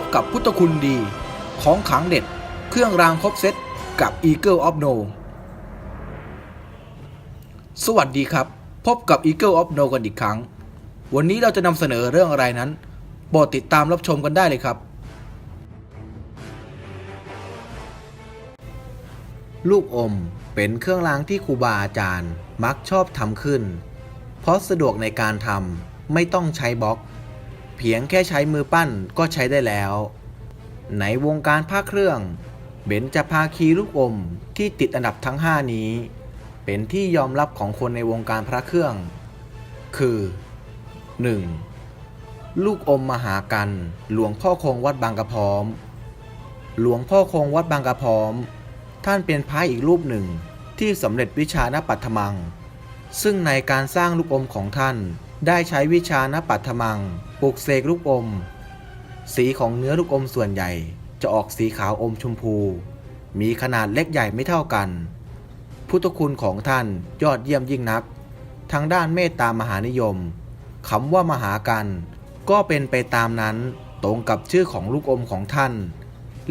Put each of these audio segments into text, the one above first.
บกับพุทธคุณดี ของขังเด็ด เครื่องรางครบเซตกับ Eagle of No สวัสดีครับ พบกับ Eagle of No กันอีกครั้ง วันนี้เราจะนำเสนอเรื่องอะไรนั้นโปรดติดตามรับชมกันได้เลยครับ ลูกอมเป็นเครื่องรางที่ครูบาอาจารย์มักชอบทำขึ้น เพราะสะดวกในการทำไม่ต้องใช้บล็อก เพียงแค่ใช้มือปั้นก็ใช้ได้แล้ว ในวงการผ้าเครื่อง เบญจภาคีลูกอมที่ติดอันดับทั้ง 5 นี้ เป็นที่ยอมรับของคนในวงการพระเครื่อง คือ 1. ลูกอมมหากัน หลวงพ่อคงวัดบางกระพร้อม หลวงพ่อคงวัดบางกระพร้อม ท่านเป็นพระอีกรูปหนึ่งที่สำเร็จวิชานปัตถมัง ซึ่งในการสร้างลูกอมของท่าน ได้ใช้วิชานปัตมังปลูกเสกลูกอม สีของเนื้อลูกอมส่วนใหญ่ จะออกสีขาวอมชมพู มีขนาดเล็กใหญ่ไม่เท่ากัน พุทธคุณของท่านยอดเยี่ยมยิ่งนัก ทางด้านเมตตามหานิยมคำว่ามหากันก็เป็นไปตามนั้นตรงกับชื่อของลูกอมของท่าน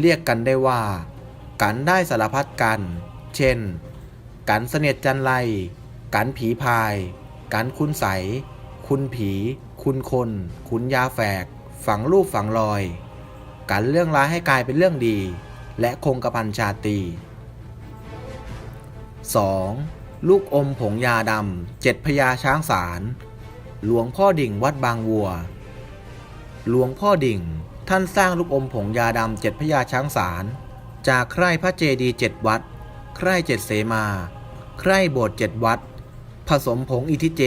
เรียกกันได้ว่า กันได้สารพัดกัน เช่น กันเสนียดจันไร กันผีพาย กันคุณใส คุณผี คุณคน คุณยาแฝก ฝังรูปฝังรอย กันเรื่องร้ายให้กลายเป็นเรื่องดี และคงกระพันชาตี 2. ลูกอมผงยาดำเจ็ดพญาช้างสาร หลวงพ่อดิ่งวัดบางวัว หลวงพ่อดิ่ง ท่านสร้างลูกอมผงยาดำเจ็ดพญาช้างสารจากใคร่พระเจดีย์เจ็ดวัด ใคร่เจ็ดเสมา ใคร่โบสถ์เจ็ดวัด ผสมผงอิทิเจ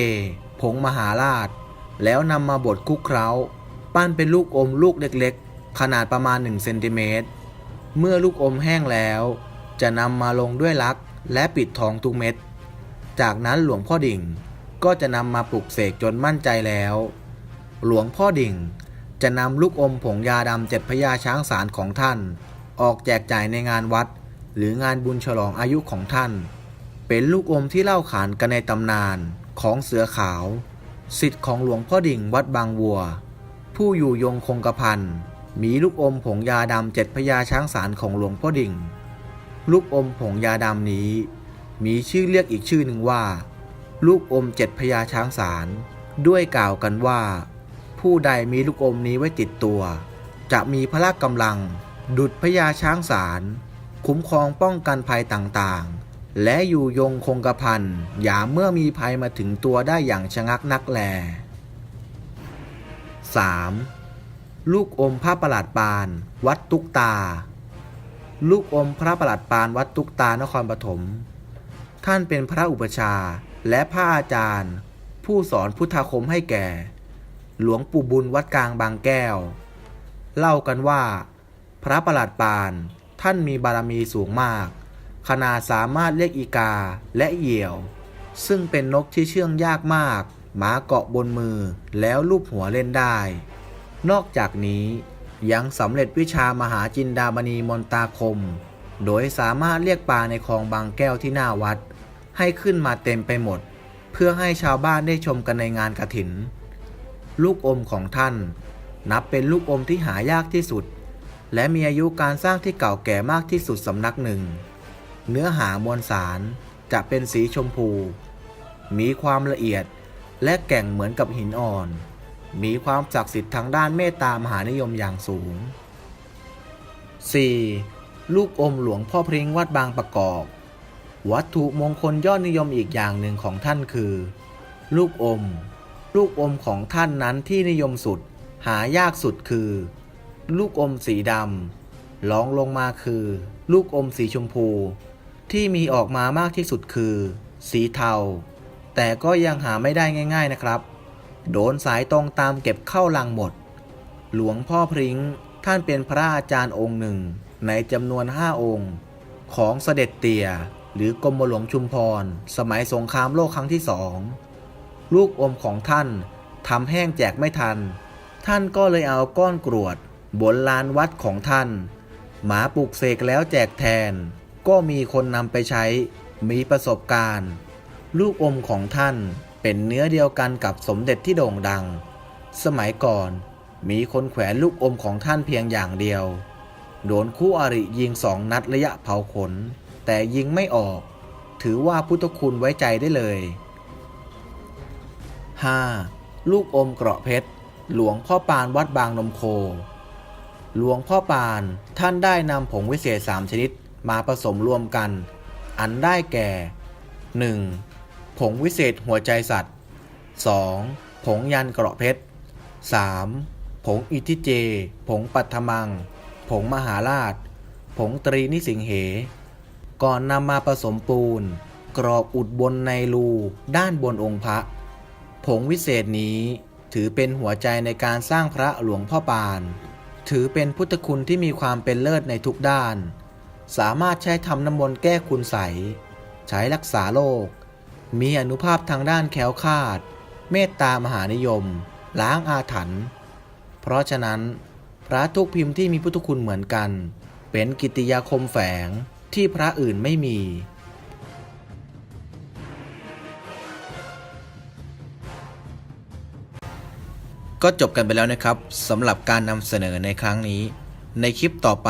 ผงมหาราช แล้วนำมาบดคลุกเคล้า ปั้นเป็นลูกอมลูกเล็กๆ ขนาดประมาณ1เซนติเมตร เมื่อลูกอมแห้งแล้ว จะนำมาลงด้วยลักและปิดทองทุกเม็ด จากนั้นหลวงพ่อดิ่งก็จะนำมาปลุกเสกจนมั่นใจแล้ว หลวงพ่อดิ่งจะนำลูกอมผงยาดำเจ็ดพญาช้างสารของท่าน ออกแจกจ่ายในงานวัด หรืองานบุญฉลองอายุของท่าน เป็นลูกอมที่เล่าขานกันในตำนาน ของเสือขาว สิทธิ์ของหลวงพ่อดิ่งวัดบางวัว ผู้อยู่ยงคงกระพันมีลูกอมผงยาดำเจ็ดพญาช้างสารของหลวงพ่อดิ่ง ลูกอมผงยาดำนี้ มีชื่อเรียกอีกชื่อหนึ่งว่า ลูกอมเจ็ดพญาช้างสาร ด้วยกล่าวกันว่า ผู้ใดมีลูกอมนี้ไว้ติดตัว จะมีพละกำลัง ดุดพญาช้างสาร คุ้มครองป้องกันภัยต่างๆ และอยู่ยงคงกระพันอย่าเมื่อมีภัยมาถึงตัวได้อย่างชะงักนักแล 3. ลูกอมพระประหลาดปาน วัดตุกตา ลูกอมพระประหลัดปานวัดตุกตานครปฐม ท่านเป็นพระอุปชาและพระอาจารย์ ผู้สอนพุทธคมให้แก่ หลวงปู่บุญวัดกลางบางแก้ว เล่ากันว่า พระประหลัดปานท่านมีบารมีสูงมาก ขนาดสามารถเรียกอีกาและเหยี่ยว ซึ่งเป็นนกที่เชื่องยากมาก หมาเกาะบนมือแล้วลูบหัวเล่นได้ นอกจากนี้ยังสำเร็จวิชามหาจินดามณีมนตาคม โดยสามารถเรียกปลาในคลองบางแก้วที่หน้าวัด ให้ขึ้นมาเต็มไปหมด เพื่อให้ชาวบ้านได้ชมกันในงานกระถิน ลูกอมของท่าน นับเป็นลูกอมที่หายากที่สุด และมีอายุการสร้างที่เก่าแก่มากที่สุดสำนักหนึ่ง เนื้อหามวลสารจะเป็นสีชมพู มีความละเอียดและแก่งเหมือนกับหินอ่อน มีความศักดิ์สิทธิ์ทางด้านเมตตามหานิยมอย่างสูง 4. ลูกอมหลวงพ่อพริ้งวัดบางประกอบ วัตถุมงคลยอดนิยมอีกอย่างหนึ่งของท่านคือ ลูกอม ลูกอมของท่านนั้นที่นิยมสุด หายากสุดคือ ลูกอมสีดำรองลงมาคือ ลูกอมสีชมพู ที่มีออกมามากที่สุดคือ สีเทา แต่ก็ยังหาไม่ได้ง่าย ๆนะครับ โดนสายตรงตามเก็บเข้าลังหมด หลวงพ่อพริ้งท่านเป็นพระอาจารย์องค์หนึ่ง ในจำนวนห้าองค์ ของเสด็จเตี่ย หรือกรมหลวงชุมพร สมัยสงครามโลกครั้งที่สองลูกอมของท่านทำแห้งแจกไม่ทัน ท่านก็เลยเอาก้อนกรวด บนลานวัดของท่าน หมาปลุกเสกแล้วแจกแทน ก็มีคนนำไปใช้มีประสบการณ์ ลูกอมของท่านเป็นเนื้อเดียวกันกับสมเด็จที่โด่งดัง สมัยก่อนมีคนแขวนลูกอมของท่านเพียงอย่างเดียว โดนคู่อริยิงสองนัดระยะเผาขน แต่ยิงไม่ออก ถือว่าพุทธคุณไว้ใจได้เลย 5. ลูกอมเกราะเพชร หลวงพ่อปานวัดบางนมโค หลวงพ่อปานท่านได้นำผงวิเศษสามชนิด มาผสมรวมกัน อันได้แก่ 1. ผงวิเศษหัวใจสัตว์ 2. ผงยันเกราะเพชร 3. ผงอิทิเจ ผงปัทมัง ผงมหาราช ผงตรีนิสิงเห ก่อนนำมาผสมปูน กรอกอุดบนในรูด้านบนองค์พระ ผงวิเศษนี้ถือเป็นหัวใจในการสร้างพระหลวงพ่อปาน ถือเป็นพุทธคุณที่มีความเป็นเลิศในทุกด้าน สามารถใช้ทำน้ำมนต์แก้คุณใส ใช้รักษาโรค มีอนุภาพทางด้านแคล้วคลาด เมตตามหานิยม ล้างอาถรรพ์ เพราะฉะนั้น พระทุกพิมพ์ที่มีพุทธคุณเหมือนกัน เป็นกิตติยาคมแฝงที่พระอื่นไม่มีก็จบกันไปแล้วนะครับสำหรับการนำเสนอในครั้งนี้ ในคลิปต่อไป